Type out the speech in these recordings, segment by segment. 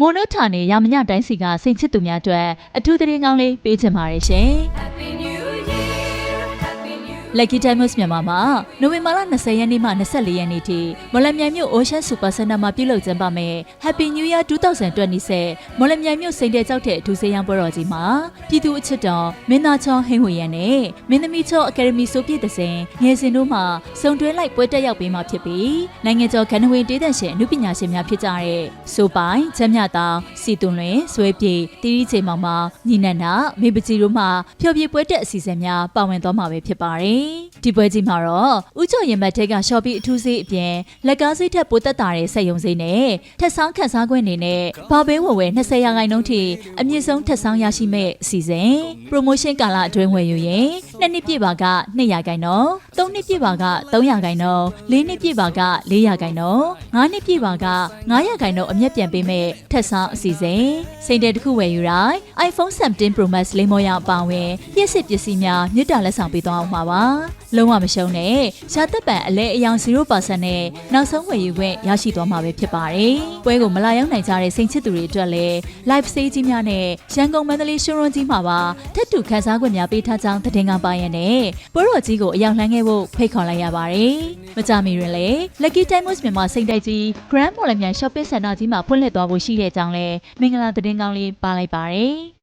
မိုနိုထာနေရမညတိုင်းစီကစိန်ချစ်သူများအတွက်အထူးသတင်းကောင်းလေးပေးချင်ပါတယ်ရှင်။ Lucky Diamonds မြန်မာမှာနိုဝင်ဘာလ20ရက်နေ့မှ24ရက်နေ့ထိမော်လမြိုင်မြို့ Ocean Super Center မှာပြုလုပ်ကျင်းပမယ် Happy New Year 2020မော်လမြိုင်မြို့စိန်တဲ့ကြောက်တဲ့အထူးစေးရန်ပွဲတော်ကြီးမှာပြည်သူအချစ်တော်မင်းသားချောဟင်းဝေရန်နဲ့မင်းသမီးချောအကယ်ဒမီဆိုပြည့်တဲ့စဉ်ငယ်စဉ်တို့မှစုံတွဲလိုက်ပွဲတက်ရောက်ပေးမှာဖြစ်ပြီးနိုင်ငံကျော်ခန္ဓဝင်တေးသက်ရှင်အမှုပညာရှင်များဖြစ်ကြတဲ့ဆိုပိုင်ချမ်းမြတောင်စီတွန်လွင်ဆွဲပြေတီရီချိန်မောင်မောင်ညီနန္ဒမေပကြီးတို့မှဖျော်ဖြေပွဲတက်အစီအစဉ်များပါဝင်သွားမှာပဲဖြစ်ပါတယ်ဒီပွဲကြီးမှာတော့ဥကျော်ရင်မတ်တဲကရှော့ပီအထူးစေးအပြင်လက်ကားစိတ်ထက်ပိုတက်တာတဲ့စက်ယုံစိနဲ့ထက်ဆောင်ခန်းစားခွင့်အနေနဲ့ဘာဘေးဝယ်ဝယ်20ရာခိုင်နှုန်းထိအမြင့်ဆုံးထက်ဆောင်ရရှိမဲ့အစီအစဉ် promotion ကာလအတွင်းဝယ်ယူရင်နှစ်နှစ်ပြည့်ပါက200ရာခိုင်နှုန်း3နှစ်ပြည့်ပါက300ရာခိုင်နှုန်း4နှစ်ပြည့်ပါက400ရာခိုင်နှုန်း5နှစ်ပြည့်ပါက900ရာခိုင်နှုန်းအမြတ်ပြန်ပေးမဲ့ထက်ဆောင်အစီအစဉ်စိန်တဲ့တစ်ခုဝယ်ယူတိုင်း iPhone 17 Pro Max လိမ်မောရအပါအဝင်ပြည့်စစ်ပစ္စည်းများမြစ်တာလက်ဆောင်ပေးသွားအောင်ပါပါလုံးဝမရှုံးနဲ့ရှားသက်ပံအလဲအယောင်0%နဲ့နောက်ဆုံးဝယ်ယူခွင့်ရရှိသွားမှာပဲဖြစ်ပါတယ်ပွဲကိုမလာရောက်နိုင်ကြတဲ့စိန်ချစ်သူတွေအတွက်လည်း live stage ကြီးများနဲ့ရန်ကုန်မန္တလေးရှုံရွန်ကြီးမှာပါထက်တူခန်းစားခွင့်များပေးထားကြောင်းသတင်းကပါရတဲ့ပွဲတော်ကြီးကိုအရောက်လှမ်းခဲ့ဖို့ဖိတ်ခေါ်လိုက်ရပါတယ်မကြမီတွင်လည်း Lucky Diamonds မြန်မာစိန်တိုက်ကြီး Grand Mall မြန် Shopping Center ကြီးမှာဖွင့်လှစ်သွားဖို့ရှိတဲ့အကြောင်းလည်းမင်္ဂလာသတင်းကောင်းလေးပါလိုက်ပါတယ်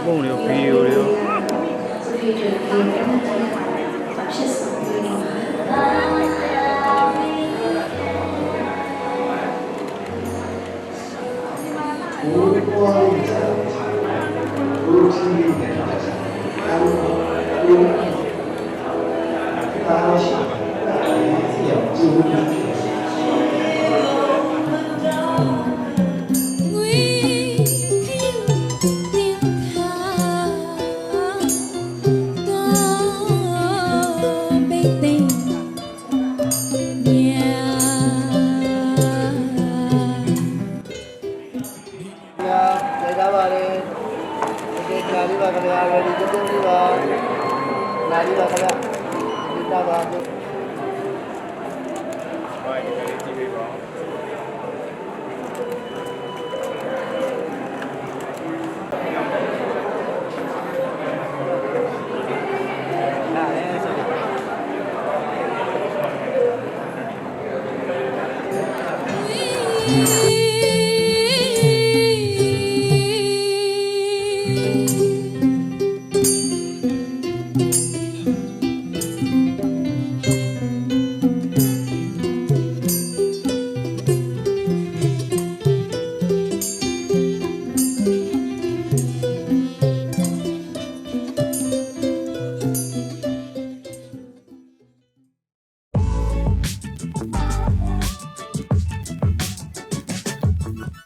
ဓာတ်ပုံတွေဗီ လာလေးပါခင်ဗျာဒီတာပါ